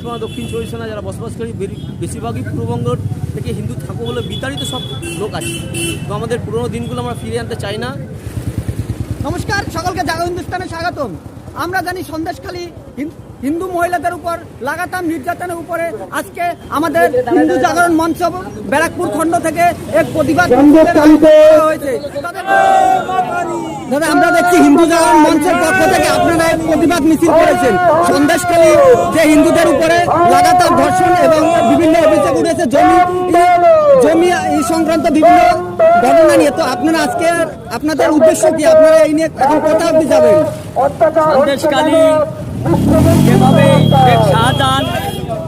পশ্চিমবঙ্গ দক্ষিণ চব্বিশ পরগনা যারা বসবাসকারী বেশিরভাগই পূর্ববঙ্গ থেকে হিন্দু থাকব বলে বিতাড়িত সব লোক আছে। তো আমাদের পুরোনো দিনগুলো আমরা ফিরিয়ে আনতে চাই না। নমস্কার সকলকে জাগো হিন্দুস্তানে স্বাগতম। আমরা জানি সন্দেশখালী হিন- হিন্দু মহিলাদের উপর লাগাতার নির্যাতনের উপরে আজকে আমাদের হিন্দু জাগরণ মঞ্চ ব্যারাকপুর খণ্ড থেকে এক প্রতিবাদ হয়েছে। তাদের- আজকে আপনাদের উদ্দেশ্য কি? আপনারা এই নিয়ে এখন কথা অব্দি যাবেন?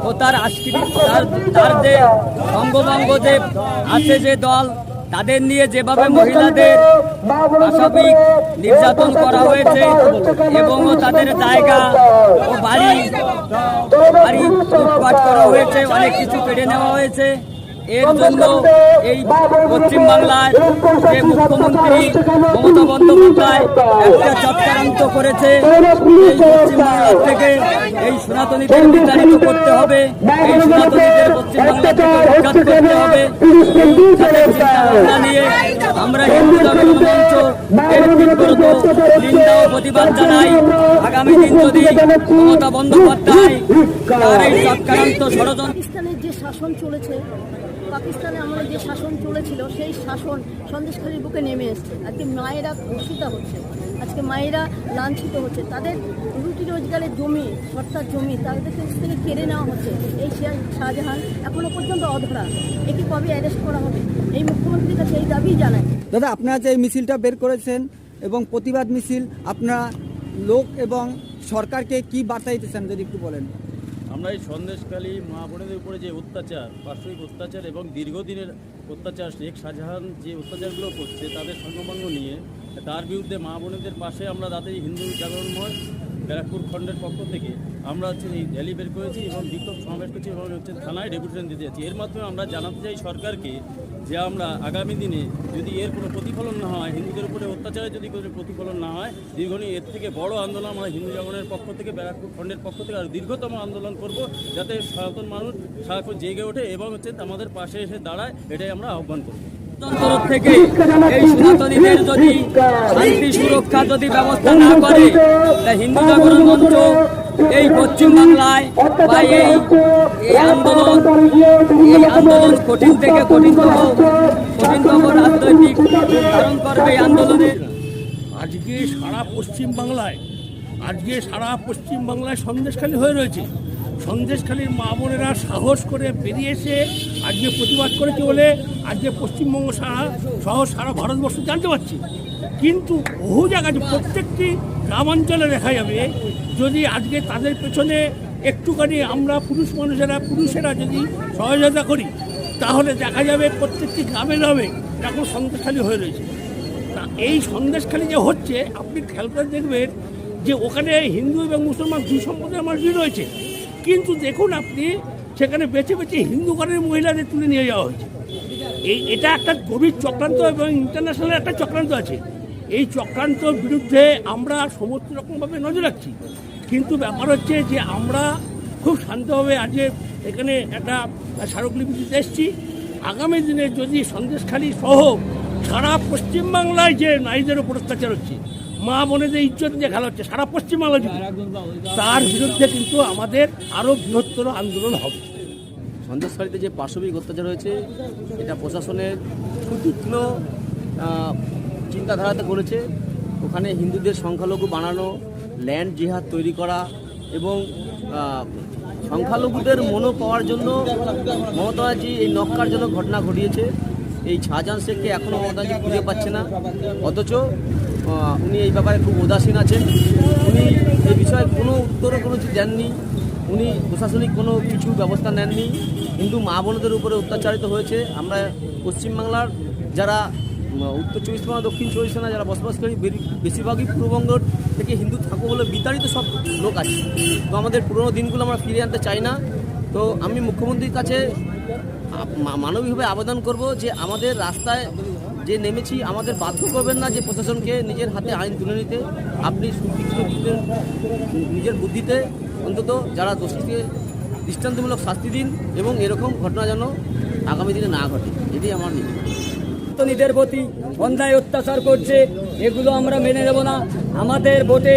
ও তার আশকিরি তার তার যে বঙ্গবঙ্গ যে আছে যে দল তাদের নিয়ে যেভাবে মহিলাদের পাশবিক নির্যাতন করা হয়েছে এবং তাদের জায়গা ও বাড়ি বাড়ি লুটপাট করা হয়েছে অনেক কিছু কেড়ে নেওয়া হয়েছে। এর জন্য এই পশ্চিমবাংলায় যে মুখ্যমন্ত্রী মমতা বন্দ্যোপাধ্যায় একটা চক্রান্ত করেছে, এই পশ্চিমবাংলার থেকে এই সনাতনীদের বিতাড়িত করতে হবে, এই সনাতনীদের পশ্চিমবাংলা থেকে উৎখাত করতে হবে। নিয়ে আমরা হিন্দু জাগরণ মঞ্চ নিন্দা ও প্রতিবাদ জানাই। আগামী দিন যদি মমতা বন্দ্যোপাধ্যায় তার এই চক্রান্ত ষড়যন্ত্র যে শাসন চলেছে পাকিস্তানে আমরা যে শাসন চলেছিল, সেই শাসন সন্দেশখালীর বুকে নেমে এসছে। আজকে মায়েরা ঘোষিত হচ্ছে। আজকে মায়েরা লাঞ্ছিত হচ্ছে। তাদের রুটি রোজগারের জমি সরকার জমি তাদের কাছ থেকে কেড়ে নেওয়া হচ্ছে। এই শাহ- শাহজাহান এখনও পর্যন্ত অধরা। একে কবে অ্যারেস্ট করা হবে? এই মুখ্যমন্ত্রীর কাছে এই দাবি জানাই দাদা, আপনারা যে এই মিছিলটা বের করেছেন এবং প্রতিবাদ মিছিল, আপনারা লোক এবং সরকারকে কি বার্তা দিতেছেন যদি একটু বলেন? আমরা এই সন্দেশকালী মা বোনেদের উপরে যে অত্যাচার পার্শ্বিক অত্যাচার এবং দীর্ঘদিনের অত্যাচার, শেখ শাহজাহান যে অত্যাচারগুলো করছে, তাদের সঙ্গমাঙ্গ নিয়ে, তার বিরুদ্ধে মা বোনেদের পাশে আমরা তাদের হিন্দু জাগরণ মঞ্চ ব্যারাকপুর খণ্ডের পক্ষ থেকে আমরা হচ্ছে এই র্যালি বের করেছি এবং বিক্ষোভ সমাবেশ করেছি এবং হচ্ছে থানায় ডেপুটেশন দিতে যাচ্ছি। এর মাধ্যমে আমরা জানাতে চাই সরকারকে যে আমরা আগামী দিনে যদি এর কোনো প্রতিফলন না হয়, হিন্দুদের উপরে অত্যাচারের যদি কোনো প্রতিফলন না হয়, দীর্ঘদিন এর থেকে বড় আন্দোলন আমরা হিন্দু জাগরণের পক্ষ থেকে, ব্যারাকপুর খণ্ডের পক্ষ থেকে আর দীর্ঘতম আন্দোলন করব যাতে সনাতন মানুষ সারাক্ষণ জেগে ওঠে এবং হচ্ছে আমাদের পাশে এসে দাঁড়ায়, এটাই আমরা আহ্বান করব। এই যদি ব্যবস্থা না করে হিন্দু এই পশ্চিমবাংলায় আন্দোলন কঠিন থেকে কঠিনতম কঠিনতম রাজনৈতিক ধারণ করবে এই আন্দোলনের আজকে সারা পশ্চিম বাংলায়, আজকে সারা পশ্চিম বাংলায় সন্দেশখালী হয়ে রয়েছে। সন্দেশখালীর মা বোনেরা সাহস করে বেরিয়ে এসে আজকে প্রতিবাদ করেছে বলে আজকে পশ্চিমবঙ্গ সারা, সহ সারা ভারতবর্ষ জানতে পারছি। কিন্তু বহু জায়গায়, প্রত্যেকটি গ্রামাঞ্চলে দেখা যাবে, যদি আজকে তাদের পেছনে একটুখানি আমরা পুরুষ মানুষেরা, পুরুষেরা যদি সহযোগিতা করি, তাহলে দেখা যাবে প্রত্যেকটি গ্রামে গ্রামে এখন সন্দেশখালী হয়ে রয়েছে। তা এই সন্দেশখালি যে হচ্ছে, আপনি খেয়াল করে দেখবেন যে ওখানে হিন্দু এবং মুসলমান দুই সম্প্রদায়ের মানুষই রয়েছে। কিন্তু দেখুন আপনি, সেখানে বেছে বেছে হিন্দু ঘরের মহিলাদের তুলে নিয়ে যাওয়া হয়েছে। এই, এটা একটা গভীর চক্রান্ত এবং ইন্টারন্যাশনাল একটা চক্রান্ত আছে। এই চক্রান্তর বিরুদ্ধে আমরা সমস্ত রকমভাবে নজর রাখছি। কিন্তু ব্যাপার হচ্ছে যে আমরা খুব শান্তভাবে আজকে এখানে একটা স্মারকলিপি দিতে এসেছি। আগামী দিনে যদি সন্দেশখালী সহ সারা পশ্চিমবাংলায় যে নারীদের উপর অত্যাচার হচ্ছে মা বোনেদের ইজ্জত দিয়ে খেলা হচ্ছে, সারা পশ্চিমবাংলা তার বিরুদ্ধে কিন্তু আমাদের আরও বৃহত্তর আন্দোলন হবে। সন্দেশকারীতে যে পাশবিক অত্যাচার হয়েছে, এটা প্রশাসনের সুতীক্ষ্ণ চিন্তাধারাতে করেছে। ওখানে হিন্দুদের সংখ্যালঘু বানানো, ল্যান্ড জিহাদ তৈরি করা এবং সংখ্যালঘুদের মনো পাওয়ার জন্য মমতা ব্যানার্জি এই নক্কারজনক ঘটনা ঘটিয়েছে। এই শাহজাহান শেখকে এখনও মমতা ব্যানার্জি খুঁজে পাচ্ছে না। অথচ উনি এই ব্যাপারে খুব উদাসীন আছেন। উনি এই বিষয়ে কোনো উত্তরও কোনো কিছু দেননি। উনি প্রশাসনিক কোনো কিছু ব্যবস্থা নেননি। কিন্তু মা বোনদের উপরে অত্যাচারিত হয়েছে। আমরা পশ্চিমবাংলার যারা উত্তর চব্বিশ পরগনা, দক্ষিণ চব্বিশ পরগনা যারা বসবাসকারী বেশিরভাগই পূর্ববঙ্গ থেকে হিন্দু থাকব বলে বিতাড়িত সব লোক আছে। তো আমাদের পুরোনো দিনগুলো আমরা ফিরিয়ে আনতে চাই না। তো আমি মুখ্যমন্ত্রীর কাছে মানবিকভাবে আবেদন করব যে আমাদের রাস্তায় যে নেমেছি, আমাদের বাধ্য করবেন না যে প্রশাসনকে নিজের হাতে আইন তুলে নিতে। আপনি নিজের বুদ্ধিতে অন্তত যারা দোষীকে দৃষ্টান্তমূলক শাস্তি দিন এবং এরকম ঘটনা যেন আগামী দিনে না ঘটে এটি আমার সনাতনীদের প্রতি অন্যায় অত্যাচার করছে, এগুলো আমরা মেনে নেব না। আমাদের ভোটে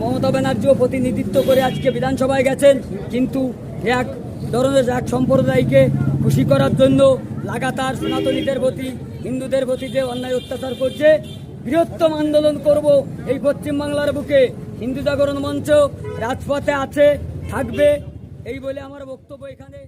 মমতা ব্যানার্জিও প্রতিনিধিত্ব করে আজকে বিধানসভায় গেছেন, কিন্তু এক ধরনের এক সম্প্রদায়কে খুশি করার জন্য লাগাতার সনাতনীদের প্রতি, হিন্দুদের প্রতি যে অন্যায় অত্যাচার করছে, বৃহত্তম আন্দোলন করব এই পশ্চিমবাংলার বুকে। হিন্দু জাগরণ মঞ্চ রাজপথে আছে, থাকবে, এই বলে আমার বক্তব্য এখানে।